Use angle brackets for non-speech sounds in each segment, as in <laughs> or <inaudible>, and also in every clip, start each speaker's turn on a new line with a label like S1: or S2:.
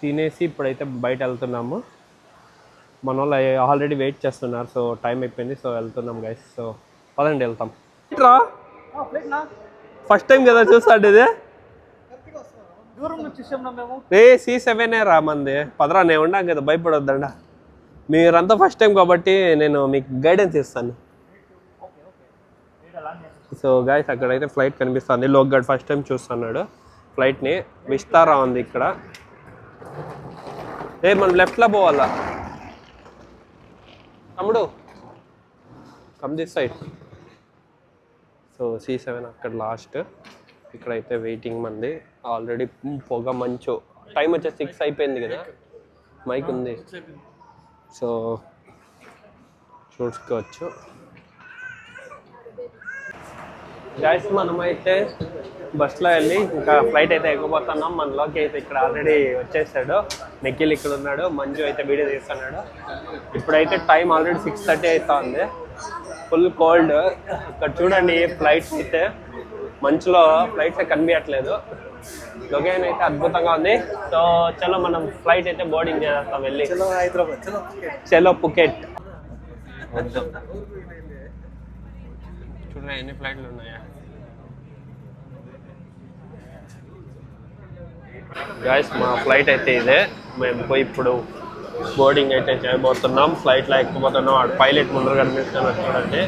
S1: తినేసి ఇప్పుడైతే బయట వెళ్తున్నాము మన వాళ్ళు ఆల్రెడీ వెయిట్ చేస్తున్నారు సో టైం అయిపోయింది సో వెళ్తున్నాం గైస్ సో పదండి వెళ్తాం. ఫస్ట్ టైం కదా చూస్తాడు ఇది. రే సి సెవెనే రా మంది. పదరా నేను ఉన్నాం కదా భయపడొద్దండ. మీరంతా ఫస్ట్ టైం కాబట్టి నేను మీకు గైడెన్స్ ఇస్తాను. సో గాయస్ అక్కడైతే ఫ్లైట్ కనిపిస్తుంది. లోక్గడ్ ఫస్ట్ టైం చూస్తున్నాడు. ఫ్లైట్ని విస్తారా ఉంది ఇక్కడ. ఏ మనం లెఫ్ట్లో పోవాలా? తమ్ముడు. Come this side so C seven అక్కడ లాస్ట్ ఇక్కడైతే వెయిటింగ్ మంది. ఆల్రెడీ పొగ మంచు. టైం వచ్చే సిక్స్ అయిపోయింది కదా? మైక్ ఉంది. సో చూసుకోవచ్చు. గాయస్ మనమైతే బస్లో వెళ్ళి ఇంకా ఫ్లైట్ అయితే ఎక్కబోతున్నాం మనలోకి అయితే ఇక్కడ ఆల్రెడీ వచ్చేసాడు. నిఖిల్ ఇక్కడ ఉన్నాడు మంజు అయితే వీడియో తీస్తున్నాడు. ఇప్పుడైతే టైం ఆల్రెడీ సిక్స్ థర్టీ అవుతుంది ఫుల్ కోల్డ్ ఇక్కడ చూడండి ఫ్లైట్స్ అయితే. మంచులో ఫ్లైట్స్ కనిపించట్లేదు. లొకేషన్ అయితే అద్భుతంగా ఉంది. సో చలో మనం ఫ్లైట్ అయితే బోర్డింగ్ చేస్తాం వెళ్ళి.
S2: హైదరాబాద్ చలో
S1: చలో పుకెట్. చూడండి ఎన్ని ఫ్లైట్లు ఉన్నాయా? గాయస్ మా ఫ్లైట్ అయితే ఇదే. మేము పోయి ఇప్పుడు బోర్డింగ్ అయితే చేయబోతున్నాం. ఫ్లైట్లో ఎక్కిపోతున్నాం. ఆడు పైలట్ ముందర కనిపిస్తున్నారు చూడండి.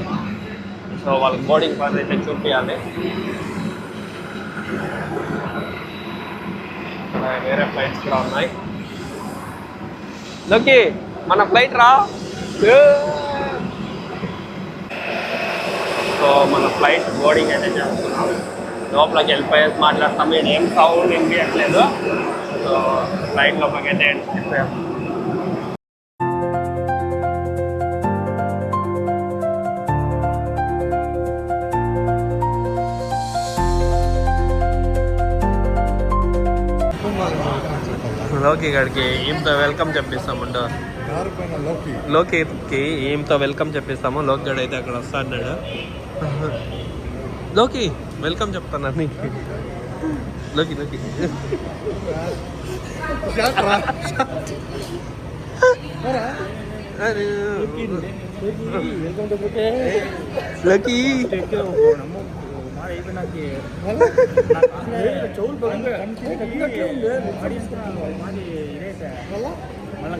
S1: సో వాళ్ళకి బోర్డింగ్ పాస్ అయితే చూపించాలి వేరే ఫ్లైట్స్ కూడా ఉన్నాయి. లోకి మన ఫ్లైట్ రా. సో మన ఫ్లైట్ బోర్డింగ్ అయితే చేస్తున్నాం. లోపలికి వెళ్ళిపోయేసి మాట్లాడతాం. నేను ఏం సౌండ్ వినిపించట్లేదు. సో ఫ్లైట్ లోపలికి అయితే లోకి గడికి ఈమెతో వెల్కమ్ చెప్పిస్తామండు
S2: లోకి.
S1: లోకికి ఈమెతో వెల్కమ్ చెప్పిస్తాము. లోక్ గడ్ అయితే అక్కడ వస్తా అన్నాడు. లోకి వెల్కమ్ చెప్తాను నీకు లోకి లోకి. లోకి.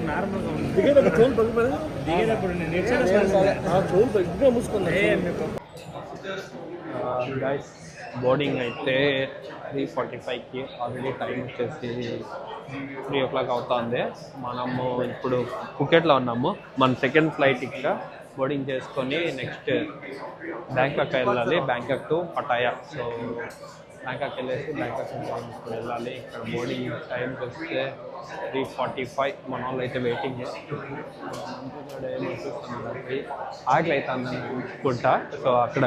S2: నార్మల్గా ఉంది దిగేటప్పుడు చెవులు పగిపోయి దిగేటప్పుడు నేను చెవులు పగ్గిగా మూసుకున్నా.
S1: గైస్ బోర్డింగ్ అయితే త్రీ ఫార్టీ ఫైవ్కి ఆల్రెడీ టైం వచ్చేసి త్రీ ఓ క్లాక్ అవుతుంది. మనము ఇప్పుడు ఫుకెట్లో ఉన్నాము. మన సెకండ్ ఫ్లైట్ ఇక్కడ. బోర్డింగ్ చేసుకొని నెక్స్ట్ బ్యాంకాక్ వెళ్ళాలి. Bangkok to Pattaya so Bangkok వెళ్ళేసి బ్యాంకాక్ వెళ్ళాలి. ఇక్కడ బోర్డింగ్ టైంకి వస్తే త్రీ ఫార్టీ ఫైవ్ మన వాళ్ళు అయితే వెయిటింగ్ ఆకలి అవుతుంది అనుకుంటా సో అక్కడ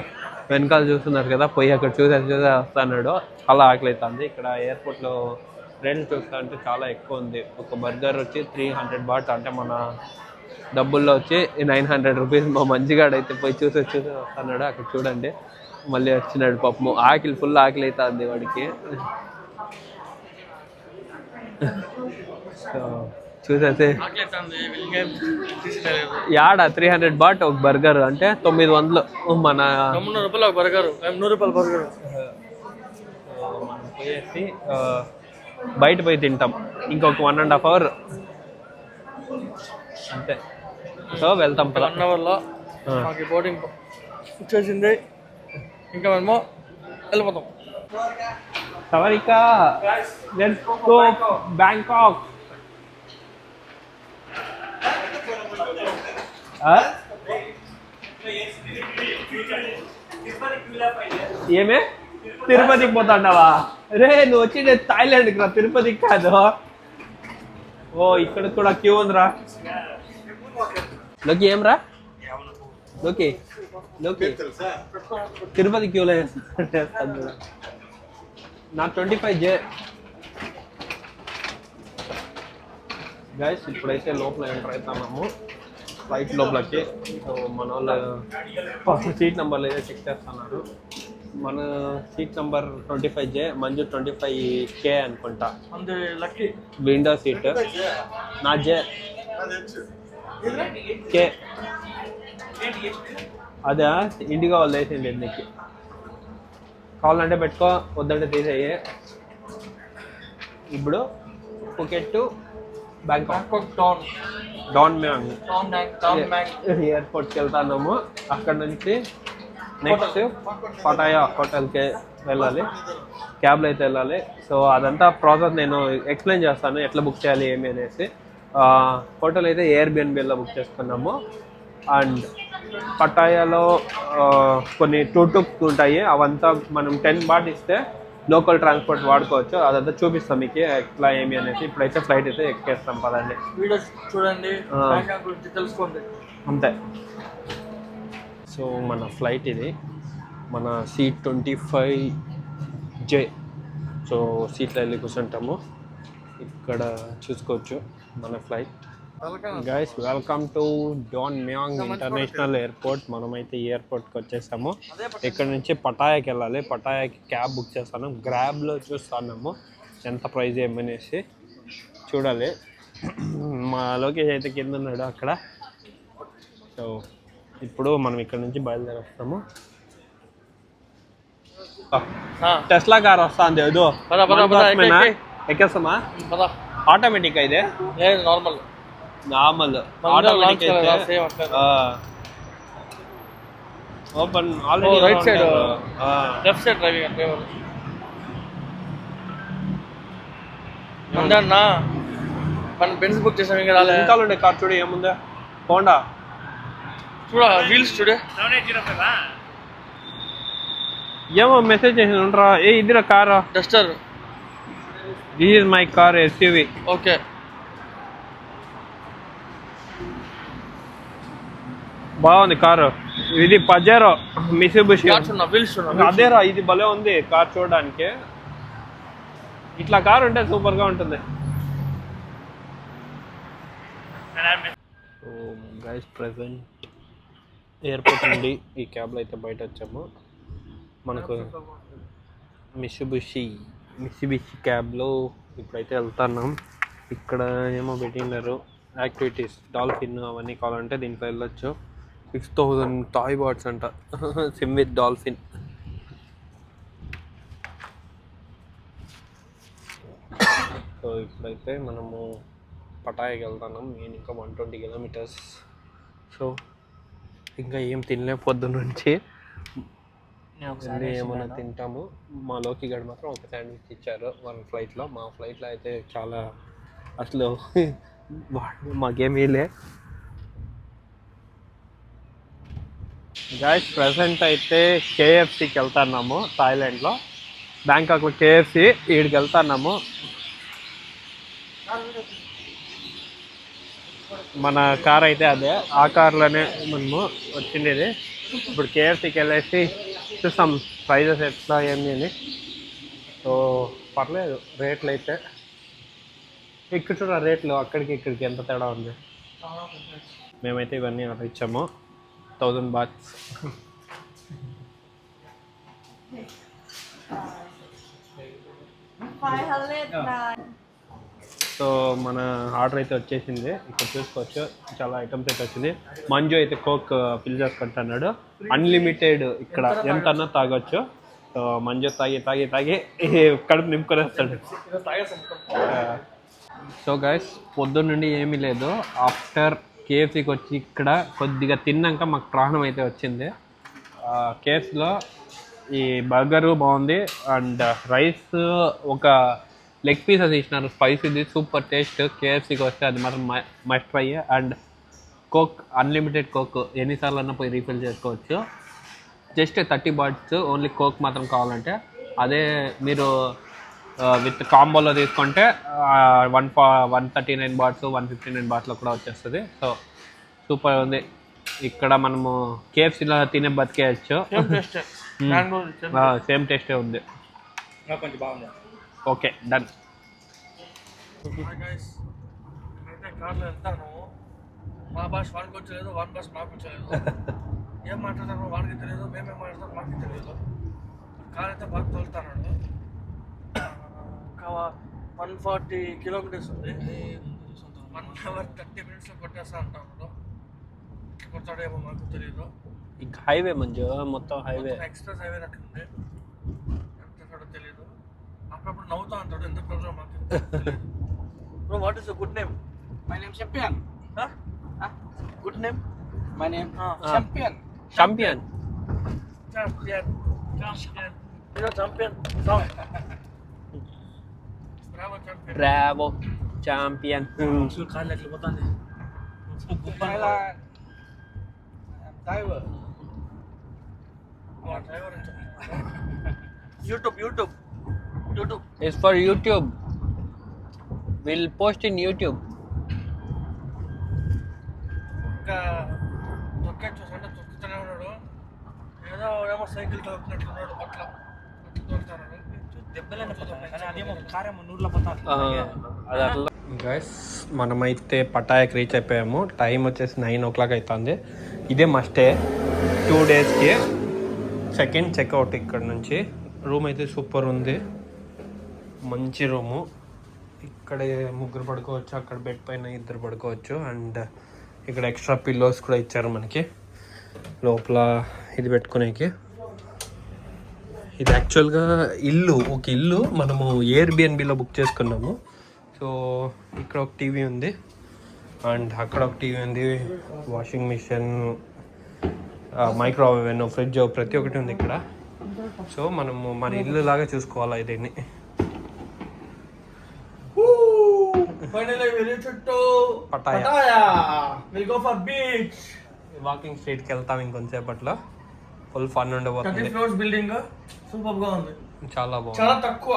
S1: వెనకాల చూస్తున్నారు కదా పోయి అక్కడ చూసే చూసే వస్తున్నాడు. చాలా ఆకలి అవుతుంది ఇక్కడ ఎయిర్పోర్ట్లో రేట్లు చూస్తా అంటే చాలా ఎక్కువ ఉంది. ఒక బర్గర్ వచ్చి త్రీ హండ్రెడ్ బాట్ అంటే మన డబ్బుల్లో వచ్చి నైన్ హండ్రెడ్ రూపీస్ మా మంచిగాడు అయితే పోయి చూసి చూసి వస్తున్నాడు. అక్కడ చూడండి. మళ్ళీ వచ్చినాడు పాపము. ఆకలి ఫుల్ ఆకలి అవుతుంది వాడికి. చూసేసి యాడ త్రీ హండ్రెడ్ బాట్ ఒక బర్గర్ అంటే తొమ్మిది వందలు. మన
S2: తొమ్మిది రూపాయలు ఒక బర్గర్ నూరు రూపాయలు బర్గర్
S1: పోయేసి బయట పోయి తింటాం. ఇంకొక వన్ అండ్ హాఫ్ అవర్ అంతే. సో వెళ్తాం
S2: వన్ అవర్లో. మాకు బోర్డింగ్ వచ్చేసింది. ఇంకా మేము వెళ్ళిపోతాం.
S1: సవరికా లెట్స్ గో బ్యాంకాక్ ఏమే? తిరుపతికి పోతాండవా? రే నువ్వు వచ్చి థాయిలాండ్కి రా తిరుపతికి కాదు. ఓ ఇక్కడ కూడా క్యూ ఉందిరా. లోకి ఏం రా? లోకి లోకి. తిరుపతి క్యూలో వేస్తాను నా ట్వంటీ ఫైవ్ జే. గైస్ ఇప్పుడైతే లోపల ఎంటర్ అవుతున్నాము. ఫ్లైట్ లోపలకి. సో మన వాళ్ళ సీట్ నెంబర్ అయితే చెక్ చేస్తున్నారు. మన seat number twenty five J Manju twenty five K అనుకుంటా. Window seat. నా జే. కే. అదే ఇండిగా వాళ్ళు వేసింది నీకు కావాలంటే పెట్టుకో వద్దంటే తీసేయే. ఇప్పుడు Phuket
S2: Bangkok town Don Mueang
S1: ఎయిర్పోర్ట్కి వెళ్తాన్నాము అక్కడ నుంచి నెక్స్ట్ పటాయా హోటల్కి వెళ్ళాలి క్యాబ్లో అయితే వెళ్ళాలి సో అదంతా ప్రాసెస్ నేను ఎక్స్ప్లెయిన్ చేస్తాను ఎట్లా బుక్ చేయాలి ఏమి అనేసి హోటల్ అయితే ఎయిర్బిఎన్బిలో బుక్ చేసుకున్నాము అండ్ పటాయాలో కొన్ని టూ టుక్స్ ఉంటాయి అవంతా మనం టెన్ బాట్ ఇస్తే లోకల్ ట్రాన్స్పోర్ట్ వాడుకోవచ్చు అదంతా చూపిస్తాం మీకు ఎట్లా ఏమి అనేసి ఇప్పుడైతే ఫ్లైట్ అయితే ఎక్కేస్తాం పదండి.
S2: వీడియో చూడండి గురించి తెలుసుకోండి.
S1: అంతే. సో మన ఫ్లైట్ ఇది. మన C twenty five J. So సీట్లో వెళ్ళి కూర్చుంటాము. ఇక్కడ చూసుకోవచ్చు మన flight. Guys welcome to Don Mueang international airport మనమైతే ఈ ఎయిర్పోర్ట్కి వచ్చేసాము. ఇక్కడ నుంచి పటాయాకి వెళ్ళాలి. పటాయాకి క్యాబ్ బుక్ చేస్తాను. గ్రాబ్లో చూస్తున్నాము. ఎంత ప్రైజ్ ఏమనేసి చూడాలి. మా లోకేష్ అయితే కింద ఉన్నాడు అక్కడ. సో ఇప్పుడు మనం ఇక్కడ నుంచి బయలుదేరేస్తాము టెస్లా కార్ వస్తుంది. ఏదో ఎక్కేస్తామా? ఆటోమేటిక్ అయితే
S2: నార్మల్
S1: నార్మల్
S2: లాంచ్
S1: ఆటోమేటిక్
S2: కదా
S1: అయితే
S2: సేమ్ అట్లా
S1: open already
S2: Oh, right side. Left side driving అంటే ఉందన్నా మనం బెన్స్ బుక్ చేసాం ఇంకా రాలే
S1: ఇంకా ఉండే కార్ చూడు ఏముందా హోండా
S2: చూడ వీల్స్ చూడే
S1: ఏమో మెసేజ్ చేసి ఉండరా ఏ ఇదిరా కారా
S2: duster
S1: this is my car SUV
S2: okay
S1: బాగుంది కారు. ఇది పజేరో మిసిబుషి అదేరా ఇది భలే ఉంది కార్ చూడడానికి. ఇట్లా కార్ ఉంటే సూపర్గా ఉంటుంది గైస్ ప్రెసెంట్ ఎయిర్పోర్ట్ నుండి ఈ క్యాబ్లో అయితే బయట వచ్చాము మనకు మిషిబుషి మిషిబుషి క్యాబ్లో ఇప్పుడైతే వెళ్తున్నాం. ఇక్కడ ఏమో పెట్టినారు యాక్టివిటీస్ డాల్ఫిన్ అవన్నీ కావాలంటే దీంట్లో వెళ్ళొచ్చు. సిక్స్ థౌజండ్ టాయ్ బాట్స్ అంట. <laughs> SIM with dolphin. సో ఇప్పుడైతే మనము పటాయికి వెళ్తున్నాం. నేను ఇంకా వన్ ట్వంటీ కిలోమీటర్స్. సో ఇంకా ఏం తినలే పొద్దున్న నుంచి. వెళ్ళి ఏమైనా తింటాము. మా లోకి గడి మాత్రం ఒక శాండ్విచ్ ఇచ్చారు. వన్ ఫ్లైట్లో మా ఫ్లైట్లో అయితే చాలా అసలు వాడు మాకేమీ లే గాయస్ ప్రజెంట్ అయితే కేఎఫ్సికి వెళ్తున్నాము థాయిలాండ్లో బ్యాంకాక్లో కేఎఫ్సి ఈడికి వెళ్తున్నాము. మన కార్ అయితే అదే ఆ కార్లోనే మనము వచ్చిండేది ఇప్పుడు కేఎఫ్సికి వెళ్ళేసి చూస్తాం ప్రైజెస్ ఎట్లా ఏంది అని. సో పర్లేదు రేట్లు అయితే. ఇక్కడ చూడ రేట్లు అక్కడికి ఇక్కడికి ఎంత తేడా ఉంది. మేమైతే ఇవన్నీ ఆర్డర్ ఇచ్చాము.
S3: Thousand nine.
S1: సో మన ఆర్డర్ అయితే వచ్చేసింది. ఇక్కడ చూసుకోవచ్చు చాలా ఐటమ్స్ అయితే వచ్చింది. మంజు అయితే కోక్ ఫిల్ చేసుకుంటున్నాడు అన్లిమిటెడ్ ఇక్కడ ఎంత అన్నా తాగొచ్చు. సో మంజు తాగి తాగి తాగి <laughs> కడుపు నింపుకొనేస్తాడు. సో గైస్ పొద్దున్న నుండి ఏమీ లేదు. ఆఫ్టర్ కేఎఫ్సీకి వచ్చి ఇక్కడ కొద్దిగా తిన్నాక మాకు ప్రాణం అయితే వచ్చింది. కేఎఫ్సీలో ఈ బర్గరు బాగుంది అండ్ రైస్ ఒక లెగ్ పీసెస్ ఇచ్చినారు. స్పైసీది సూపర్ టేస్ట్ కేఎఫ్సీకి వస్తే అది మాత్రం must try and coke unlimited coke ఎన్నిసార్లు అన్నా పోయి రీఫిల్ చేసుకోవచ్చు. Just thirty bucks only coke మాత్రం కావాలంటే. అదే మీరు విత్ కాంబోలో తీసుకుంటే one for one thirty nine bucks one fifty nine బాట్స్లో కూడా వచ్చేస్తుంది. సో సూపర్ ఉంది. ఇక్కడ మనము కేఎఫ్సీలో తినే బతికేయచ్చు.
S2: సేమ్ టేస్ట్ బెంగళూరు
S1: సేమ్ టేస్టే ఉంది.
S2: కొంచెం బాగుంది.
S1: ఓకే డన్
S2: గైస్ అయితే కార్లో వెళ్తాను. మా భాష వాడికి వచ్చలేదు వాడి భాష మాకు వచ్చలేదు. <laughs> ఏం మాట్లాడతాను వాడికి తెలియదు మేమేం మాట్లాడతాం మాకు తెలియదు. కార్ అయితే బాగా తోలుతున్నాడు వన్ ఫార్టీ కిలోమీటర్స్ ఉంది. వన్ అవర్ థర్టీ మినిట్స్ కొట్టేస్తా అంటాడు కొడతాడేమో మాకు తెలియదు
S1: ఇంకా హైవే మంజు మొత్తం హైవే
S2: ఎక్స్ప్రెస్ హైవే అట్లుంది ఎంత కూడా తెలియదు అప్పుడప్పుడు నవ్వుతా అంటాడు ఎంత ప్రాబ్లం మాకు? Bro what is good name
S3: My name Champion. Good name
S2: Ah.
S3: Champion.
S1: Champion
S2: champion champion ఇదో champion song Bravo champion
S1: Bravo champion
S2: చూడు కాళ్ళు ఎట్లా పోతుంది
S3: Thailand. I'm Taiwan.
S2: YouTube YouTube YouTube
S1: is for YouTube will post in YouTube
S2: ఇంకా తొక్కే చూసంటే తొక్కుతూనే ఉన్నాడు ఏదో ఏమో సైకిల్ తొక్కినట్లున్నాడు
S1: గైస్ మనమైతే పటాయాకి రీచ్ అయిపోయాము. టైం వచ్చేసి నైన్ ఓ క్లాక్ అవుతుంది ఇదే మస్టే టూ డేస్కి సెకండ్ చెక్అవుట్ ఇక్కడ నుంచి. రూమ్ అయితే సూపర్ ఉంది. మంచి రూము ఇక్కడ ముగ్గురు పడుకోవచ్చు అక్కడ బెడ్ పైన ఇద్దరు పడుకోవచ్చు. అండ్ ఇక్కడ ఎక్స్ట్రా పిల్లోస్ కూడా ఇచ్చారు మనకి. లోపల ఇది పెట్టుకునేకి. ఇది యాక్చువల్గా ఇల్లు ఒక ఇల్లు మనము ఎయిర్ బిఎన్బిలో బుక్ చేసుకున్నాము. సో ఇక్కడ ఒక టీవీ ఉంది. అండ్ అక్కడ ఒక టీవీ ఉంది. Washing machine microwave oven fridge ప్రతి ఒక్కటి ఉంది ఇక్కడ. సో మనము మన ఇల్లు లాగా చూసుకోవాలి దీన్ని. వాకింగ్ స్ట్రీట్కి వెళ్తాం ఇంకొంతసేపట్లో. ఫుల్ ఫన్ ఉండబోతుంది
S2: ఫ్లోర్స్ బిల్డింగ్ సూపర్గా ఉంది.
S1: చాలా బాగుంది.
S2: చాలా తక్కువ.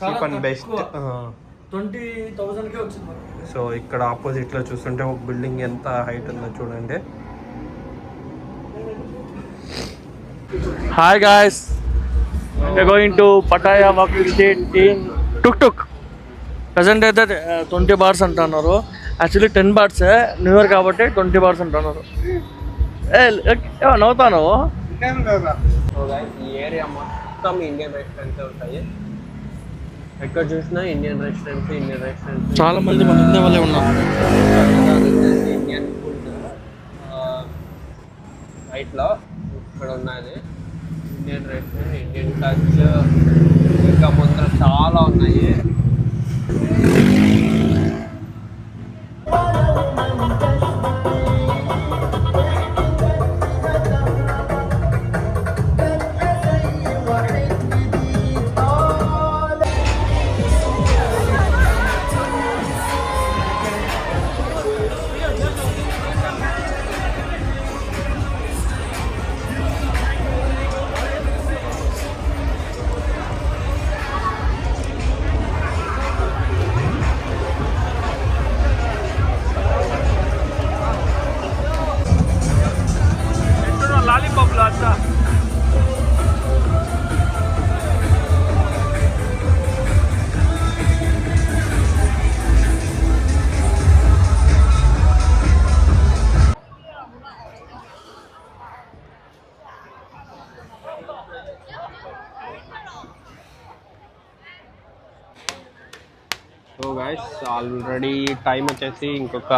S2: చాలా
S1: cheap and
S2: best twenty thousand కే వచ్చింది.
S1: సో ఇక్కడ ఆపోజిట్లో చూస్తుంటే ఒక బిల్డింగ్ ఎంత హైట్ ఉందో చూడండి.
S2: Hi guys, we're going to Pattaya walking street in tuk tuk. Present అయితే ట్వంటీ బార్స్ అంటున్నారు. Actually ten bars new year కాబట్టి ట్వంటీ బార్స్ అంటున్నారు. ఏ నవ్వుతాను
S1: ఈ ఏరియా మొత్తం ఇండియన్ రెస్టారెంట్స్ ఉంటాయి. ఎక్కడ చూసినా ఇండియన్ రెస్టారెంట్స్ ఇండియన్ రెస్టారెంట్స్
S2: చాలా మంది మన ఇండియా వాళ్ళే ఉన్నారు.
S1: ఇండియన్ ఫుడ్ రైట్లో ఇక్కడ ఉన్నది. ఇండియన్ రెస్టారెంట్ ఇండియన్ టచ్ ఇంకా ముందర చాలా ఉన్నాయి. సో గైస్ ఆల్రెడీ టైం వచ్చేసి ఇంకొక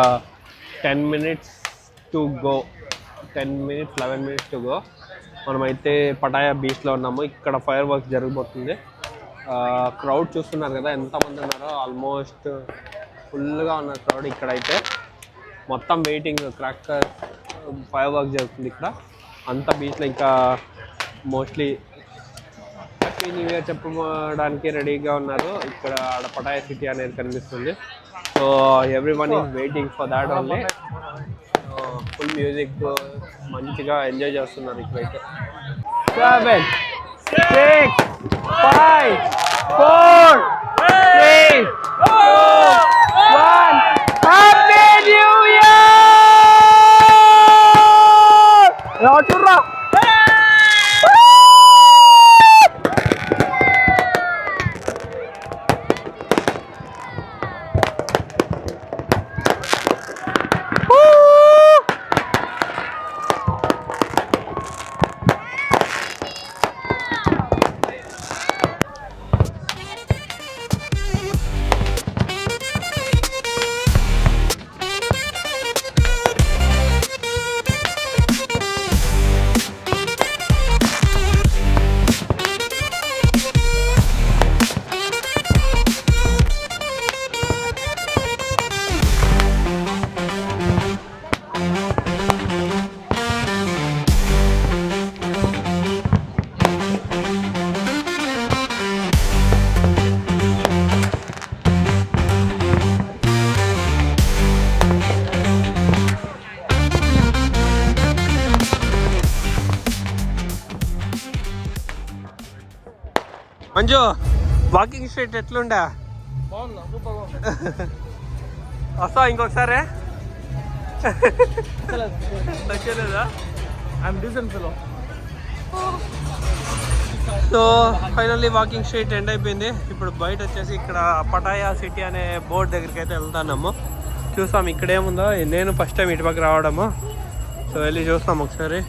S1: ten minutes to go ten minutes eleven minutes to go మనమైతే పటాయా బీచ్లో ఉన్నాము. ఇక్కడ ఫైర్ వర్క్స్ జరగబోతుంది క్రౌడ్ చూస్తున్నారు కదా ఎంతమంది ఉన్నారో ఆల్మోస్ట్ ఫుల్గా ఉన్న క్రౌడ్ ఇక్కడైతే. మొత్తం వెయిటింగ్ క్రాకర్ ఫైర్ వర్క్ జరుగుతుంది ఇక్కడ. అంత బీచ్లో ఇంకా మోస్ట్లీ హ్యాపీ న్యూ ఇయర్ చెప్పడానికి రెడీగా ఉన్నారు. ఇక్కడ ఆడ పటాయ సిటీ అనేది కనిపిస్తుంది. So every one is waiting for that only full music మంచిగా ఎంజాయ్ చేస్తున్నారు ఇక్కడైతే. Seven six five four three walking street ఎట్లుండా? వస్తావా ఇంకొకసారి? వచ్చేలేదా
S2: I'm decent fellow
S1: so finally walking street end అయిపోయింది. ఇప్పుడు బయట వచ్చేసి ఇక్కడ పటాయా సిటీ అనే బోర్డ్ దగ్గరికి అయితే వెళ్తానము చూస్తాం ఇక్కడ ఏముందో నేను ఫస్ట్ టైం ఇటు పక్క రావడము. సో వెళ్ళి చూస్తాం ఒకసారి.